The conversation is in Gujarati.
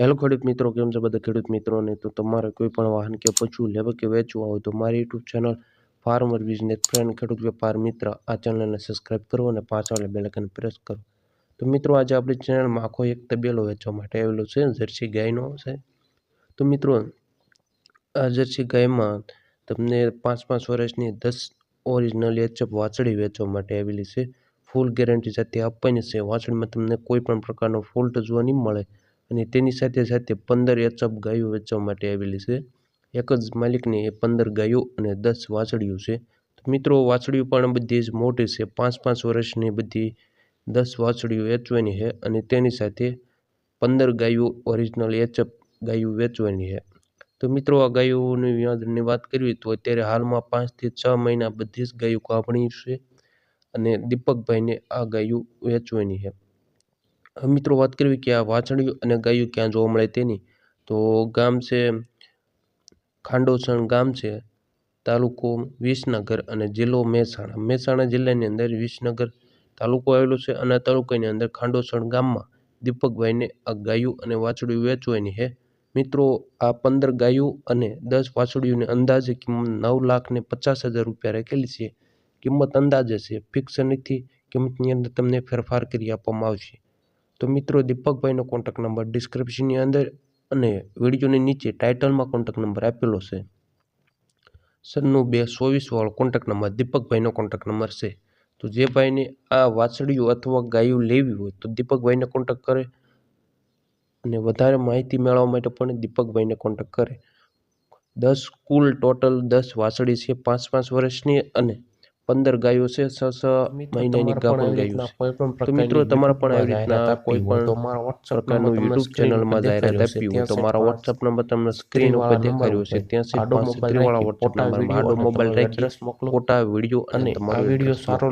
હેલો ખેડૂત મિત્રો, કેમ છે બધા ખેડૂત મિત્રોને? તો તમારે કોઈ પણ વાહન કે પશુ લેવા કે વેચવા હોય તો મારી YouTube channel farmer business friend ખેડૂત વેપાર મિત્ર આ ચેનલને સબસ્ક્રાઇબ કરો અને પાછળ બેલકન પ્રેસ કરો. તો મિત્રો, આજે આપણી ચેનલમાં આખો એક તબેલો વેચવા માટે આવેલો છે, જર્સી ગાયનો છે. તો મિત્રો, આ જર્સી ગાયમાં તમને પાંચ પાંચ વર્ષની દસ ઓરિજિનલ એચએફ વાછડી વેચવા માટે આવેલી છે. ફૂલ ગેરંટી સાથે આપવાની છે. વાછડીમાં તમને કોઈ પણ પ્રકારનો ફોલ્ટ જોવા નહીં મળે. અને તેની સાથે સાથે પંદર એચએફ ગાયો વેચવા માટે આવેલી છે. એક જ માલિકની એ પંદર ગાયો અને દસ વાછડીઓ છે. તો મિત્રો, વાછડીઓ પણ બધી જ મોટી છે. પાંચ પાંચ વર્ષની બધી દસ વાછડીઓ વેચવાની છે અને તેની સાથે પંદર ગાયો ઓરિજિનલ એચએફ ગાયો વેચવાની છે. તો મિત્રો, આ ગાયોની વ્યાજની વાત કરવી તો અત્યારે હાલમાં પાંચથી છ મહિના બધી જ ગાયો કાપણી છે અને દીપકભાઈને આ ગાયો વેચવાની છે. મિત્રો વાત કરવી કે આ વાછડીઓ અને ગાયું ક્યાં જોવા મળે તેની? તો ગામ છે, ખાંડોસણ ગામ છે, તાલુકો વિસનગર અને જિલ્લો મહેસાણા. મહેસાણા જિલ્લાની અંદર વિસનગર તાલુકો આવેલો છે અને તાલુકાની અંદર ખાંડોસણ ગામમાં દીપકભાઈને આ ગાયું અને વાછડિયું વેચવાની છે. મિત્રો, આ પંદર ગાયું અને દસ વાછડીઓની અંદાજે કિંમત નવ લાખ ને પચાસ હજાર રૂપિયા રાખેલી છે. કિંમત અંદાજે છે. ફિક્સ નથી. કિંમતની અંદર તમને ફેરફાર કરી આપવામાં આવશે. તો મિત્રો, દીપકભાઈનો કોન્ટેક્ટ નંબર ડિસ્ક્રિપ્શનની અંદર અને વિડીયોની નીચે ટાઇટલમાં કોન્ટેક્ટ નંબર આપેલો છે. સરનું બે ચોવીસ વાળો કોન્ટેક્ટ નંબર દીપકભાઈનો કોન્ટેક્ટ નંબર છે. તો જે ભાઈને આ વાછડીઓ અથવા ગાયું લેવી હોય તો દીપકભાઈને કોન્ટેક્ટ કરે અને વધારે માહિતી મેળવવા માટે પણ દીપકભાઈને કોન્ટેક્ટ કરે. દસ કુલ ટોટલ દસ વાછડી છે, પાંચ પાંચ વર્ષની અને પંદર ગાયો છે છ છ મહિનાની ગાભણ ગાયો છે. તો મિત્રો તમારે પણ આવી રીતના કોઈ પણ પ્રકારનું યુટ્યુબ ચેનલમાં જાહેરાત આપી હોય તો મારા વોટ્સઅપ નંબર તમને સ્ક્રીન ઉપર દેખાડ્યો છે. ત્યાંથી પાંચ વાળા વોટ્સઅપ નંબરમાં આડો મોબાઈલ રાખી ફોટા વીડિયો અને તમારો વીડિયો સારો